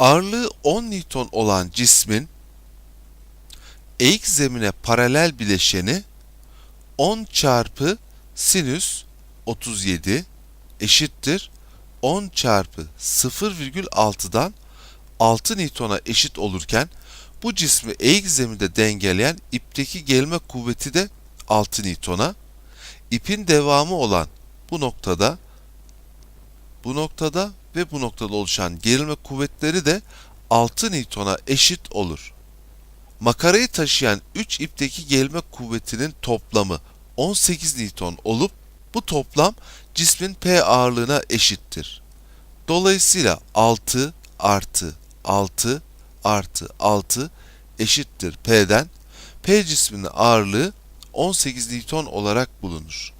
Ağırlığı 10 Newton olan cismin eğik zemine paralel bileşeni 10 çarpı sinüs 37 eşittir 10 çarpı 0,6'dan 6 Newton'a eşit olurken bu cismi eğik zeminde dengeleyen ipteki gelme kuvveti de 6 Newton'a. İpin devamı olan bu noktada bu noktada ve bu noktada oluşan gerilme kuvvetleri de 6 Newton'a eşit olur. Makarayı taşıyan 3 ipteki gerilme kuvvetinin toplamı 18 Newton olup bu toplam cismin P ağırlığına eşittir. Dolayısıyla 6 artı 6 artı 6 eşittir P'den P cisminin ağırlığı 18 Newton olarak bulunur.